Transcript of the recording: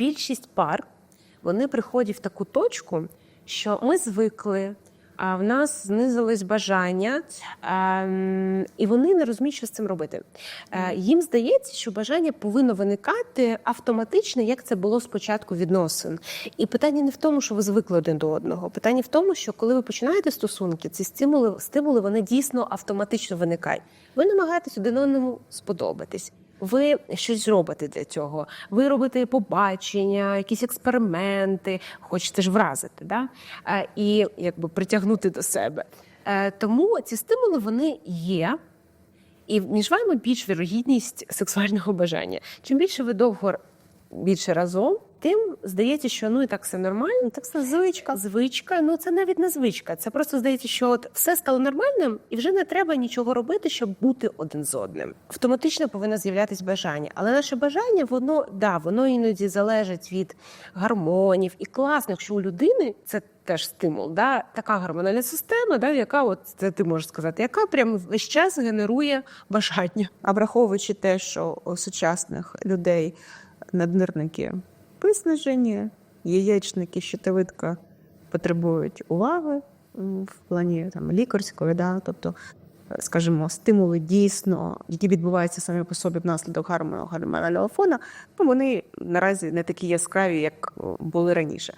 більшість пар вони приходять в таку точку, що ми звикли. А в нас знизилось бажання, і вони не розуміють, що з цим робити. Е, Їм здається, що бажання повинно виникати автоматично, як це було спочатку відносин. І питання не в тому, що ви звикли один до одного. Питання в тому, що коли ви починаєте стосунки, ці стимули, стимули вони дійсно автоматично виникають. Ви намагаєтесь один одному сподобатись. Ви щось робите для цього. Ви робите побачення, якісь експерименти, хочете ж вразити, да? Е, і якби притягнути до себе. Е, Тому ці стимули вони є. І між вами більш вірогідність сексуального бажання. Чим більше ви довго більше разом, тим здається, що ну і так все нормально, так все звичка. Звичка, ну це навіть не звичка. Це просто здається, що от все стало нормальним, і вже не треба нічого робити, щоб бути один з одним. Автоматично повинно з'являтись бажання, але наше бажання, воно да, воно іноді залежить від гормонів. І класно, якщо у людини це теж стимул, да, така гормональна система, да, яка от це ти можеш сказати, яка прям весь час генерує бажання. А враховуючи те, що у сучасних людей наднирники виснажені, яєчники, щитовидка потребують уваги в плані там, лікарської, да? тобто, е, скажімо, стимули дійсно, які відбуваються самі по собі внаслідок гормону- гормонального фона, ну, вони наразі не такі яскраві, як були раніше.